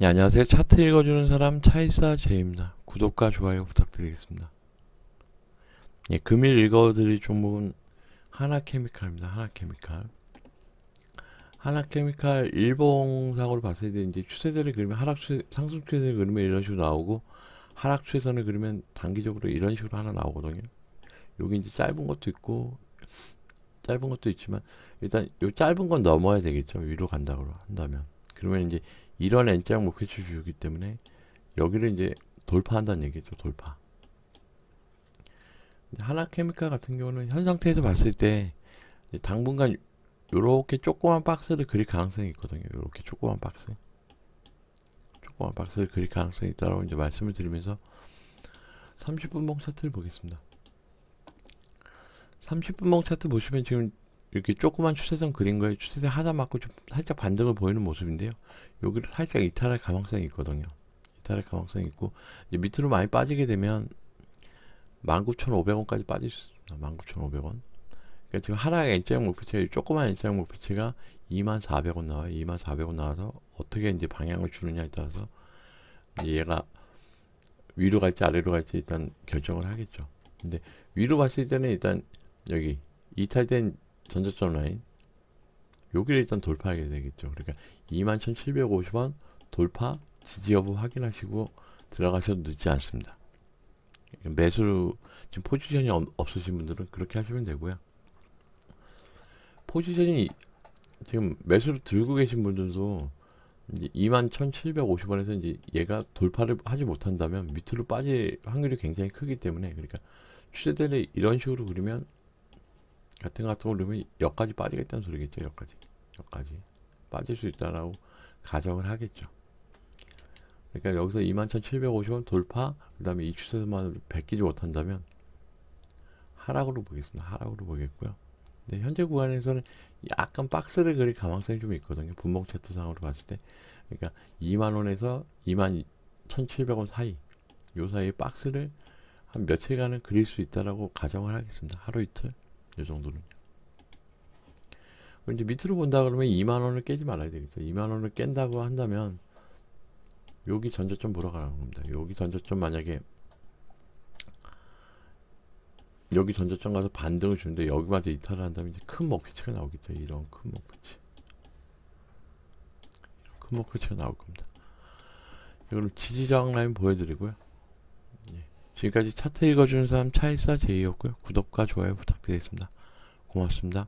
네, 안녕하세요. 차트 읽어주는 사람 차이사 제입니다. 구독과 좋아요 부탁드리겠습니다. 예, 금일 읽어드릴 종목은 하나케미칼입니다. 하나케미칼. 하나케미칼 일봉상으로 봤을 때 이제 추세대를 그리면 하락 추세, 상승 추세를 그리면 이런 식으로 나오고 하락 추세선을 그리면 단기적으로 이런 식으로 하나 나오거든요. 여기 이제 짧은 것도 있고 짧은 것도 있지만 일단 요 짧은 건 넘어야 되겠죠. 위로 간다고 한다면. 그러면 이제 이런 N자 목표치 주기 때문에 여기를 이제 돌파한다는 얘기죠. 돌파. 근데 하나케미칼 같은 경우는 현 상태에서 봤을 때 당분간 요렇게 조그만 박스를 그릴 가능성이 있거든요. 요렇게 조그만 박스. 조그만 박스를 그릴 가능성이 있다고 이제 말씀을 드리면서 30분봉 차트를 보겠습니다. 30분봉 차트 보시면 지금 이렇게 조그만 추세선 그린 거에 추세선 하나 맞고 좀 살짝 반등을 보이는 모습인데요. 여기를 살짝 이탈할 가능성이 있거든요. 이탈할 가능성이 있고 이제 밑으로 많이 빠지게 되면 19,500원까지 빠질 수 있습니다. 19,500원. 그러니까 지금 하나의 N자형 목표치, 조그만 N자형 목표치가 24,000원 나와요. 24,000원 나와서 어떻게 이제 방향을 주느냐에 따라서 이제 얘가 위로 갈지 아래로 갈지 일단 결정을 하겠죠. 근데 위로 봤을 때는 일단 여기 이탈된 전저점 라인 여기를 일단 돌파하게 되겠죠. 그러니까 21,750원 돌파 지지 여부 확인하시고 들어가셔도 늦지 않습니다. 매수 지금 포지션이 없, 없으신 분들은 그렇게 하시면 되고요. 포지션이 지금 매수를 들고 계신 분들도 이제 21,750원에서 이제 얘가 돌파를 하지 못한다면 밑으로 빠질 확률이 굉장히 크기 때문에 그러니까 추세대를 이런 식으로 그리면 같은 거 같은 거 그러면 여기까지 빠지겠다는 소리겠죠. 여기까지. 여기까지. 빠질 수 있다라고 가정을 하겠죠. 그러니까 여기서 21,750원 돌파, 그 다음에 이 추세선만으로 베끼지 못한다면 하락으로 보겠습니다. 하락으로 보겠고요. 근데 현재 구간에서는 약간 박스를 그릴 가능성이 좀 있거든요. 분봉 차트상으로 봤을 때. 그러니까 2만원에서 21,700원 사이, 요 사이에 박스를 한 며칠간은 그릴 수 있다라고 가정을 하겠습니다. 하루 이틀. 이 정도는. 이제 밑으로 본다 그러면 2만 원을 깨지 말아야 되겠죠. 2만 원을 깬다고 한다면 여기 전저점 보러 가는 겁니다. 여기 전저점 만약에 여기 전저점 가서 반등을 주는데 여기마저 이탈을 한다면 이제 큰 목표치가 나오겠죠. 이런 큰 목표치. 이런 큰 목표치가 나올 겁니다. 이거는 지지저항 라인 보여드리고요. 예. 지금까지 차트 읽어주는 사람 차이사 제이였고요. 구독과 좋아요 부탁드리겠습니다. 고맙습니다.